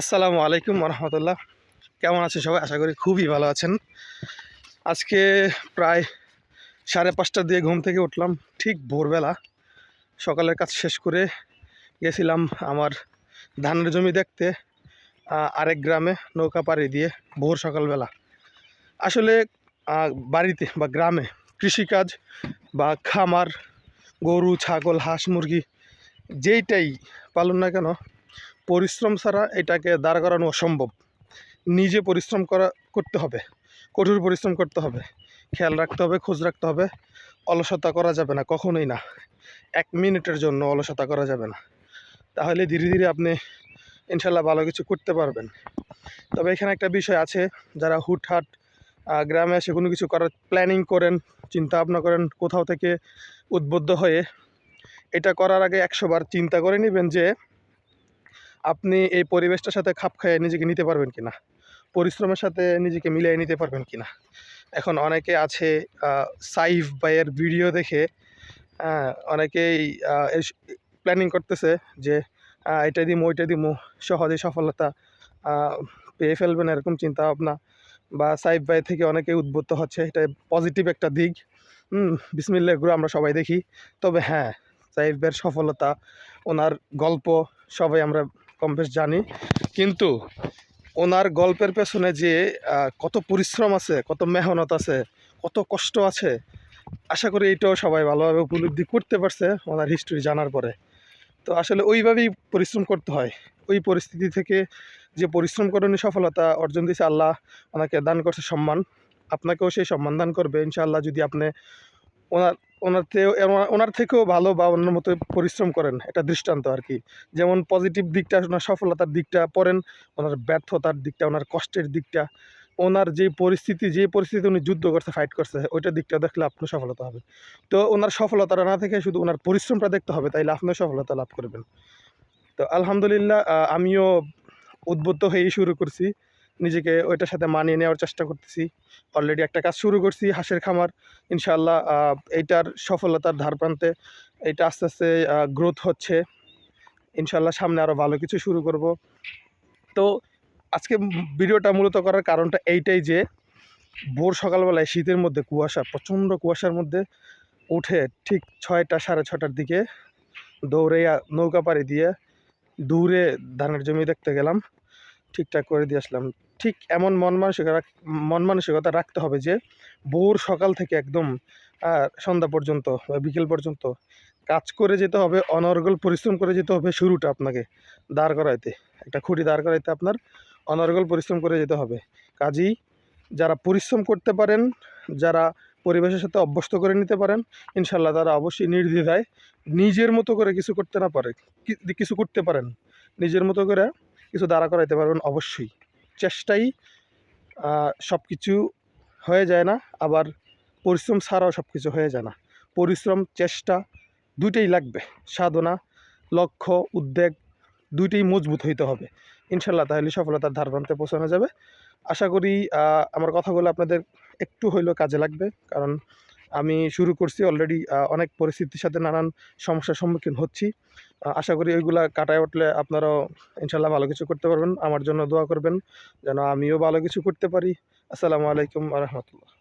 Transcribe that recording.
আসসালামু আলাইকুম রহমতুল্লাহ কেমন আছে সবাই? আশা করি খুবই ভালো আছেন। আজকে প্রায় সাড়ে পাঁচটা দিয়ে ঘুম থেকে উঠলাম, ঠিক ভোরবেলা। সকালের কাজ শেষ করে গেছিলাম আমার ধানের জমি দেখতে আরেক গ্রামে নৌকা পাড়ি দিয়ে ভোর সকালবেলা। আসলে বাড়িতে বা গ্রামে কৃষিকাজ বা খামার, গরু, ছাগল, হাঁস, মুরগি যেইটাই পালন না কেন পরিশ্রম ছাড়া এটাকে দাঁড় করানো অসম্ভব। নিজে পরিশ্রম করা, করতে হবে। কঠোর পরিশ্রম করতে হবে। খেয়াল রাখতে হবে, খোঁজ রাখতে হবে। অলসতা করা যাবে না, কখনোই না। এক মিনিটের জন্য অলসতা করা যাবে না। তাহলে ধীরে ধীরে আপনি ইনশাল্লাহ ভালো কিছু করতে পারবেন। তবে এখানে একটা বিষয় আছে, যারা হুটহাট গ্রামে এসে কোনো কিছু করার প্ল্যানিং করেন, চিন্তা ভাবনা করেন, কোথাও থেকে উদ্বুদ্ধ হয়ে, এটা করার আগে একশোবার চিন্তা করে নেবেন যে আপনি এই পরিবেশটার সাথে খাপ খাইয়ে নিজেকে নিতে পারবেন কিনা? পরিশ্রমের সাথে নিজেকে মিলিয়ে নিতে পারবেন কিনা? এখন অনেকে আছে সাইফ ভাইয়ের ভিডিও দেখে অনেকেই প্ল্যানিং করতেছে যে এটা দিমু, ওইটা দিমু, সহজে সফলতা পেয়ে ফেলবেন এরকম চিন্তা ভাবনা বা সাইফ ভাই থেকে অনেকে উদ্বুদ্ধ হচ্ছে, এটা পজিটিভ একটা দিক। বিসমিল্লা এগুলো আমরা সবাই দেখি। তবে হ্যাঁ সাইফ ভাইয়ের সফলতা, ওনার গল্প, সবাই আমরা কম বেশ জানি। কিন্তু ওনার গল্পের পেছনে যে কত পরিশ্রম আছে, কত মেহনত আছে, কত কষ্ট আছে, আশা করি এইটাও সবাই ভালোভাবে উপলব্ধি করতে পারছে ওনার হিস্ট্রি জানার পরে। তো আসলে ওইভাবেই পরিশ্রম করতে হয়। ওই পরিস্থিতি থেকে যে পরিশ্রম করে উনি সফলতা অর্জন দিয়েছে আল্লাহ, ওনাকে দান করছে সম্মান। আপনাকেও সেই সম্মান দান করবে। ইনশাআল্লাহ যদি আপনি ওনার ওনার থেকেও ওনার থেকেও ভালো বা অন্যের মতো পরিশ্রম করেন, এটা দৃষ্টান্ত আর কি। যেমন পজিটিভ দিকটা, ওনার সফলতার দিকটা পড়েন, ওনার ব্যর্থতার দিকটা, ওনার কষ্টের দিকটা, ওনার যে পরিস্থিতি যে পরিস্থিতি উনি যুদ্ধ করছে ফাইট করছে, ওইটা দিকটা দেখলে আপনার সফলতা হবে। তো ওনার সফলতাটা না থেকে শুধু ওনার পরিশ্রমটা দেখতে হবে, তাইলে আপনিও সফলতা লাভ করবেন। তো আলহামদুলিল্লাহ আমিও উদ্বুদ্ধ হয়েই শুরু করছি। নিজেকে ওইটার সাথে মানিয়ে নেওয়ার চেষ্টা করতেছি। অলরেডি একটা কাজ শুরু করছি হাঁসের খামার। ইনশাআল্লাহ আহ, এইটার সফলতার ধার প্রান্তে এটা আস্তে আস্তে গ্রোথ হচ্ছে। ইনশাল্লাহ সামনে আরও ভালো কিছু শুরু করব। তো আজকে ভিডিওটা মূলত করার কারণটা এইটাই যে ভোর সকালবেলায় শীতের মধ্যে কুয়াশা প্রচণ্ড কুয়াশার মধ্যে উঠে ঠিক ছয়টা সাড়ে ছটার দিকে দৌড়ে নৌকা পাড়ি দিয়ে দূরে ধানের জমি দেখতে গেলাম। ঠিকঠাক করে দিয়ে আসলাম। ঠিক এমন মন মানসিকতা মন মানসিকতা রাখতে হবে যে, ভোর সকাল থেকে একদম সন্ধ্যা পর্যন্ত বা বিকেল পর্যন্ত কাজ করে যেতে হবে, অনর্গল পরিশ্রম করে যেতে হবে শুরুটা আপনাকে দাঁড় করাইতে। একটা খুঁটি দাঁড় করাইতে আপনার অনর্গল পরিশ্রম করে যেতে হবে। কাজেই যারা পরিশ্রম করতে পারেন, যারা পরিবেশের সাথে অভ্যস্ত করে নিতে পারেন ইনশাল্লাহ তারা অবশ্যই নির্দ্বিধায় নিজের মতো করে কিছু করতে না পারে কিছু করতে পারেন। নিজের মতো করে কিছু দাঁড়া করাইতে পারবেন অবশ্যই। চেষ্টাই সব কিছু হয়ে যায় না, আবার পরিশ্রম ছাড়াও সব কিছু হয়ে যায় না। পরিশ্রম, চেষ্টা দুইটাই লাগবে, সাধনা, লক্ষ্য, উদ্বেগ দুইটাই মজবুত হইতে হবে। ইনশাল্লাহ তাহলে সফলতার ধার প্রান্তে পৌঁছানো যাবে। আশা করি আমার কথাগুলো আপনাদের একটু হইলেও কাজে লাগবে, কারণ আমি শুরু করছি অলরেডি অনেক পরিস্থিতির সাথে নানান সমস্যার সম্মুখীন হচ্ছি। আশা করি ওইগুলা কাটায় উঠলে আপনারাও ইনশাল্লাহ ভালো কিছু করতে পারবেন। আমার জন্য দোয়া করবেন যেন আমিও ভালো কিছু করতে পারি। আসসালামু আলাইকুম রহমতুল্লাহ।